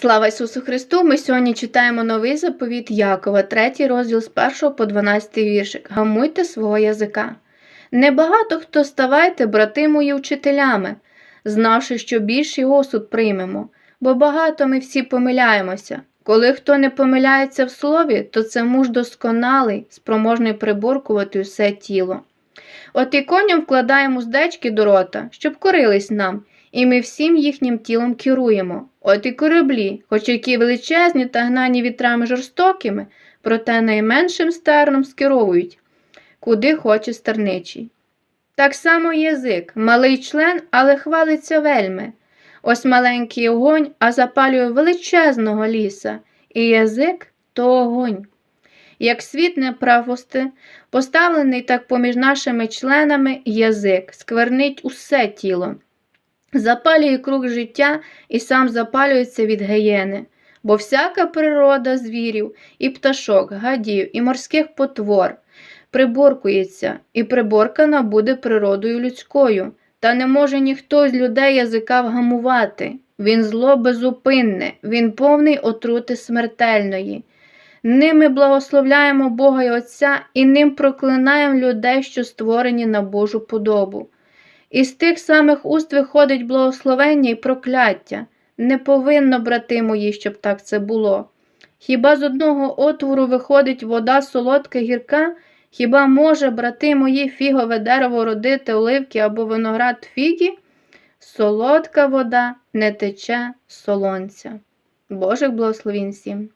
Слава Ісусу Христу! Ми сьогодні читаємо новий заповіт Якова, третій розділ з 1 по 12 віршик. Гамуйте свого язика. Небагато хто ставайте, брати мої, вчителями, знавши, що більший осуд приймемо, бо багато ми всі помиляємося. Коли хто не помиляється в слові, то це муж досконалий, спроможний приборкувати усе тіло. От і коням вкладаємо уздечки до рота, щоб корились нам, і ми всім їхнім тілом керуємо. От і кораблі, хоч які величезні та гнані вітрами жорстокими, проте найменшим стерном скеровують, куди хоче стерничий. Так само язик, малий член, але хвалиться вельми. Ось маленький огонь, а запалює величезного ліса, і язик то огонь. Як світ неправости, поставлений так поміж нашими членами язик, сквернить усе тіло, запалює круг життя і сам запалюється від геєни. Бо всяка природа звірів, і пташок, гадів, і морських потвор приборкується, і приборкана буде природою людською, та не може ніхто з людей язика вгамувати. Він зло безупинне, він повний отрути смертельної. Ними благословляємо Бога і Отця і ним проклинаємо людей, що створені на Божу подобу. Із тих самих уст виходить благословення і прокляття. Не повинно, брати мої, щоб так це було. Хіба з одного отвору виходить вода солодка гірка? Хіба може, брати мої, фігове дерево родити оливки або виноград фігі? Солодка вода не тече солонця. Божих благословін всім!